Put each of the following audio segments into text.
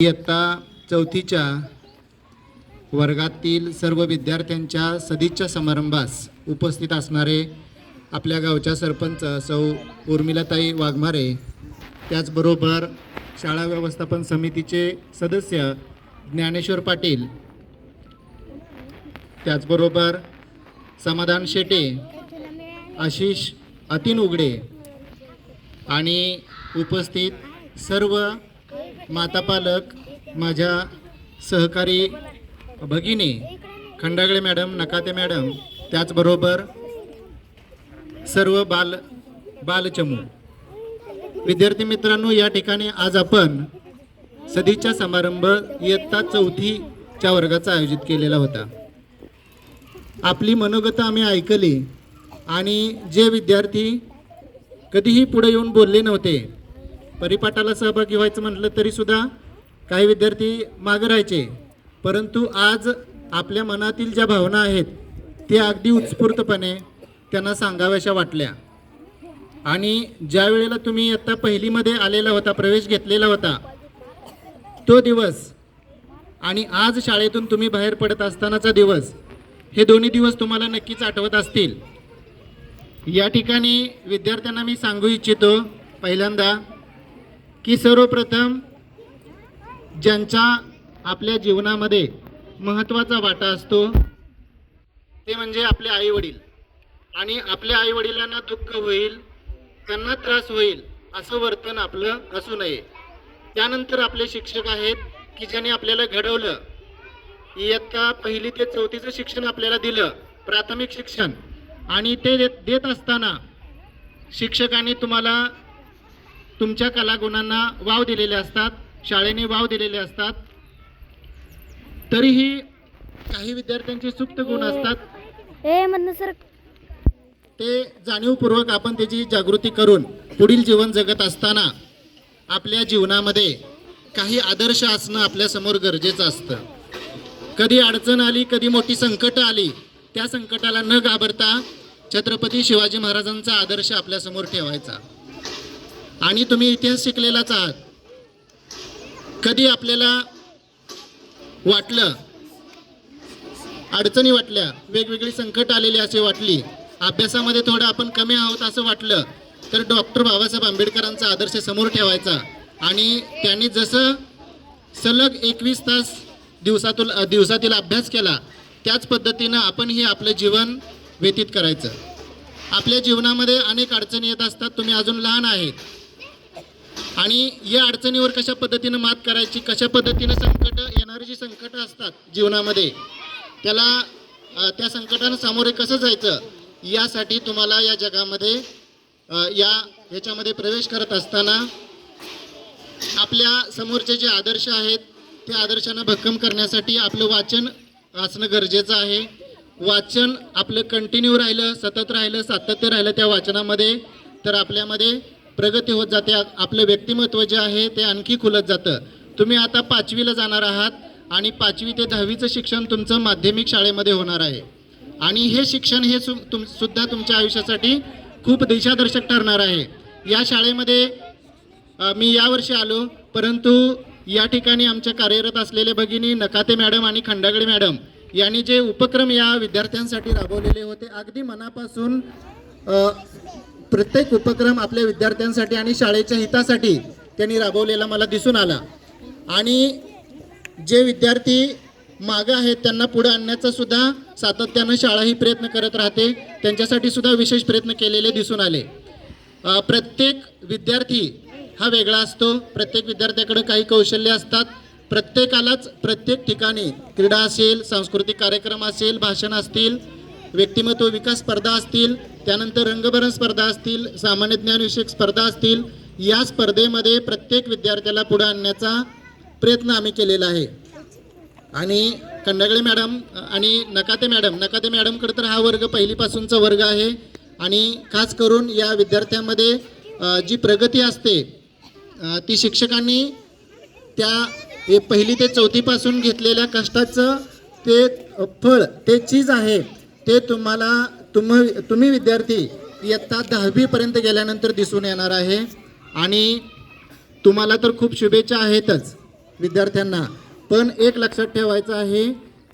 इयत्ता चौथीच्या वर्गातील सर्व विद्यार्थ्यांच्या सदिच्छा समारंभास उपस्थित असणारे आपल्या गावच्या सरपंच सौ उर्मिलाताई वाघमारे त्याचबरोबर शाळा व्यवस्थापन समितीचे सदस्य ज्ञानेश्वर पाटील त्याचबरोबर समाधान शेटे आशिष अतिन उघडे आणि उपस्थित सर्व माता पालक माझ्या सहकारी भगिनी खंडागळे मॅडम नकाते मॅडम त्याचबरोबर सर्व बाल बालचमू. विद्यार्थी मित्रांनो या ठिकाणी आज आपण सदीच्या समारंभ इयत्ता चौथीच्या वर्गाचा आयोजित केलेला होता. आपली मनोगत आम्ही ऐकली आणि जे विद्यार्थी कधीही पुढे येऊन बोलले नव्हते परिपाठाला सहभागी व्हायचं म्हटलं तरी सुद्धा काही विद्यार्थी मागं राहायचे. परंतु आज आपल्या मनातील ज्या भावना आहेत त्या अगदी उत्स्फूर्तपणे त्यांना सांगाव्याशा वाटल्या. आणि ज्या वेळेला तुम्ही आत्ता पहिलीमध्ये आलेला होता प्रवेश घेतलेला होता तो दिवस आणि आज शाळेतून तुम्ही बाहेर पडत असतानाचा दिवस हे दोन्ही दिवस तुम्हाला नक्कीच आठवत असतील. या ठिकाणी विद्यार्थ्यांना मी सांगू इच्छितो पहिल्यांदा की सर्वप्रथम ज्यांचा आपल्या जीवनामध्ये महत्त्वाचा वाटा असतो ते म्हणजे आपले आईवडील. आणि आपल्या आईवडिलांना दुःख होईल त्यांना त्रास होईल असं वर्तन आपलं असू नये. त्यानंतर आपले शिक्षक आहेत की ज्यांनी आपल्याला घडवलं. इयत्ता पहिली ते चौथीचं शिक्षण आपल्याला दिलं प्राथमिक शिक्षण. आणि ते देत देत असताना शिक्षकांनी तुम्हाला तुमच्या कलागुणांना वाव दिलेले असतात शाळेने वाव दिलेले असतात. तरीही काही विद्यार्थ्यांचे सुप्त गुण असतात. सर. ते जाणीवपूर्वक आपण त्याची जागृती करून पुढील जीवन जगत असताना आपल्या जीवनामध्ये काही आदर्श असणं आपल्यासमोर गरजेचं असतं. कधी अडचण आली कधी मोठी संकट आली त्या संकटाला न घाबरता छत्रपती शिवाजी महाराजांचा आदर्श आपल्यासमोर ठेवायचा. आणि तुम्ही इतिहास शिकलेलाच आहात. कधी आपल्याला वाटलं अडचणी वाटल्या वेगवेगळी संकट आलेली असे वाटली अभ्यासामध्ये थोडं आपण कमी आहोत असं वाटलं तर डॉक्टर बाबासाहेब आंबेडकरांचा आदर्श समोर ठेवायचा. आणि त्यांनी जसं सलग एकवीस तास दिवसातून दिवसातील अभ्यास केला त्याच पद्धतीनं आपणही आपलं जीवन व्यतीत करायचं. आपल्या जीवनामध्ये अनेक अडचणी येत असतात तुम्ही अजून लहान आहेत. आणि या अडचणीवर कशा पद्धतीनं मात करायची कशा पद्धतीनं संकट येणारी जी संकटं असतात जीवनामध्ये त्याला त्या संकटानं सामोरे कसं जायचं यासाठी तुम्हाला या जगामध्ये या ह्याच्यामध्ये प्रवेश करत असताना आपल्या समोरचे जे आदर्श आहेत त्या आदर्शांना भक्कम करण्यासाठी आपलं वाचन असणं गरजेचं आहे. वाचन आपलं कंटिन्यू राहिलं सतत राहिलं सातत्य राहिलं त्या वाचनामध्ये तर आपल्यामध्ये प्रगती होत जाते आपलं व्यक्तिमत्व जे आहे ते आणखी खुलत जातं. तुम्ही आता पाचवीला जाणार आहात आणि पाचवी ते दहावीचं शिक्षण तुमचं माध्यमिक शाळेमध्ये होणार आहे. आणि हे शिक्षण हे सु तुम सुद्धा तुमच्या आयुष्यासाठी खूप दिशादर्शक ठरणार आहे. या शाळेमध्ये मी यावर्षी आलो परंतु या ठिकाणी आमच्या कार्यरत असलेले भगिनी नकाते मॅडम आणि खंडागडे मॅडम यांनी जे उपक्रम या विद्यार्थ्यांसाठी राबवलेले होते अगदी मनापासून प्रत्येक उपक्रम आपल्या विद्यार्थ्यांसाठी आणि शाळेच्या हितासाठी त्यांनी राबवलेला मला दिसून आला. आणि जे विद्यार्थी मागं आहेत त्यांना पुढे आणण्याचा सुद्धा सातत्यानं शाळा ही प्रयत्न करत राहते. त्यांच्यासाठी सुद्धा विशेष प्रयत्न केलेले दिसून आले. प्रत्येक विद्यार्थी हा वेगळा असतो. प्रत्येक विद्यार्थ्याकडे काही कौशल्य असतात. प्रत्येकालाच प्रत्येक ठिकाणी क्रीडा असेल सांस्कृतिक कार्यक्रम असेल भाषण असतील व्यक्तिमत्व विकास स्पर्धा असतील त्यानंतर रंगभरण स्पर्धा असतील सामान्य ज्ञानविषयक स्पर्धा असतील या स्पर्धेमध्ये प्रत्येक विद्यार्थ्याला पुढे आणण्याचा प्रयत्न आम्ही केलेला आहे. आणि खंडगळे मॅडम आणि नकाते मॅडम नकाते मॅडमकडे तर हा वर्ग पहिलीपासूनचा वर्ग आहे. आणि खास करून या विद्यार्थ्यांमध्ये जी प्रगती असते ती शिक्षकांनी त्या ए पहिली ते चौथीपासून घेतलेल्या कष्टाचं ते फळ ते चीज आहे ते तुम्हाला तुम तुम्ही विद्यार्थी इयत्ता दहावीपर्यंत गेल्यानंतर दिसून येणार आहे. आणि तुम्हाला तर खूप शुभेच्छा आहेतच विद्यार्थ्यांना. पण एक लक्षात ठेवायचं आहे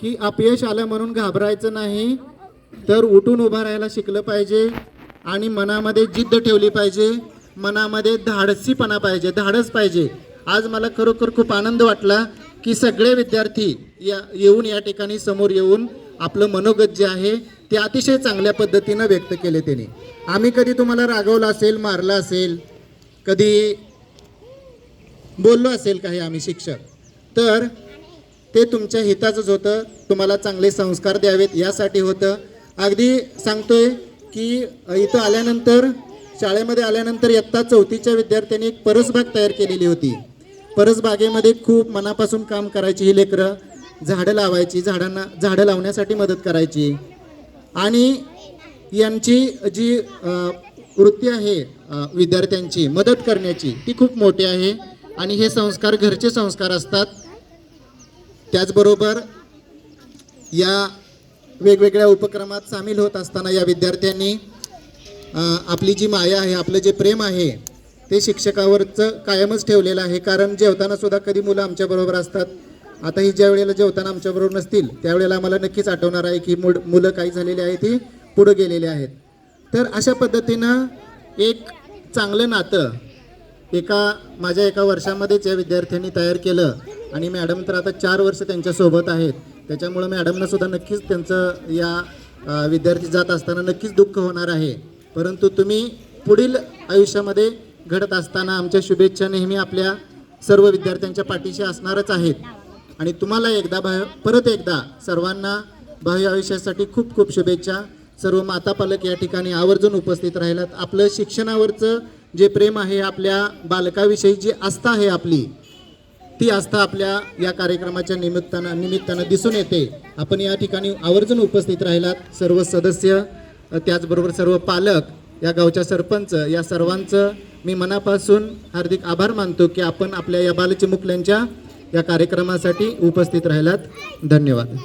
की अपयश आलं म्हणून घाबरायचं नाही. तर उठून उभं राहायला शिकलं पाहिजे आणि मनामध्ये जिद्द ठेवली पाहिजे. मनामध्ये धाडसीपणा पाहिजे धाडस पाहिजे. आज मला खरोखर खूप आनंद वाटला की सगळे विद्यार्थी या येऊन या ठिकाणी समोर येऊन आपलं मनोगत जे आहे ते अतिशय चांगल्या पद्धतीनं व्यक्त केले त्याने. आम्ही कधी तुम्हाला रागवलं असेल मारलं असेल कधी बोललो असेल काही आम्ही शिक्षक तर ते तुमच्या हिताचंच होतं तुम्हाला चांगले संस्कार द्यावेत यासाठी होतं. अगदी सांगतोय की इथं आल्यानंतर शाळेमध्ये आल्यानंतर इयत्ता चौथीच्या विद्यार्थ्यांनी एक परसबाग तयार केलेली होती. परसबागेमध्ये खूप मनापासून काम करायची ही लेकरं झाडं लावायची झाडांना झाडं लावण्यासाठी मदत करायची. आणि यांची जी वृत्ती आहे विद्यार्थ्यांची मदत करण्याची ती खूप मोठी आहे. आणि हे संस्कार घरचे संस्कार असतात. त्याचबरोबर या वेगवेगळ्या उपक्रमात सामील होत असताना या विद्यार्थ्यांनी आपली जी माया आहे आपलं जे प्रेम आहे ते शिक्षकावरचं कायमच ठेवलेलं आहे. कारण जेवताना सुद्धा कधी मुलं आमच्याबरोबर असतात. आता ही ज्या वेळेला जेवताना आमच्याबरोबर नसतील त्यावेळेला आम्हाला नक्कीच आठवणार आहे की मुड मुलं काही झालेली आहेत ती पुढं गेलेली आहेत. तर अशा पद्धतीनं एक चांगलं नातं एका माझ्या एका वर्षामध्येच या विद्यार्थ्यांनी तयार केलं आणि मॅडम तर आता चार वर्ष त्यांच्यासोबत आहेत. त्याच्यामुळं मॅडमनं सुद्धा नक्कीच त्यांचं या विद्यार्थी जात असताना नक्कीच दुःख होणार आहे. परंतु तुम्ही पुढील आयुष्यामध्ये घडत असताना आमच्या शुभेच्छा नेहमी आपल्या सर्व विद्यार्थ्यांच्या पाठीशी असणारच आहेत. आणि तुम्हाला एकदा भा परत एकदा सर्वांना भावी आयुष्यासाठी खूप खूप शुभेच्छा. सर्व माता पालक या ठिकाणी आवर्जून उपस्थित राहिलात. आपलं शिक्षणावरचं जे प्रेम आहे आपल्या बालकाविषयी जी आस्था आहे आपली ती आस्था आपल्या या कार्यक्रमाच्या निमित्तानं निमित्तानं दिसून येते. आपण या ठिकाणी आवर्जून उपस्थित राहिलात. सर्व सदस्य त्याचबरोबर सर्व पालक या गावच्या सरपंच या सर्वांचं मी मनापासून हार्दिक आभार मानतो की आपण आपल्या या बालचिमुकल्यांच्या या कार्यक्रमासाठी उपस्थित राहिलात. धन्यवाद.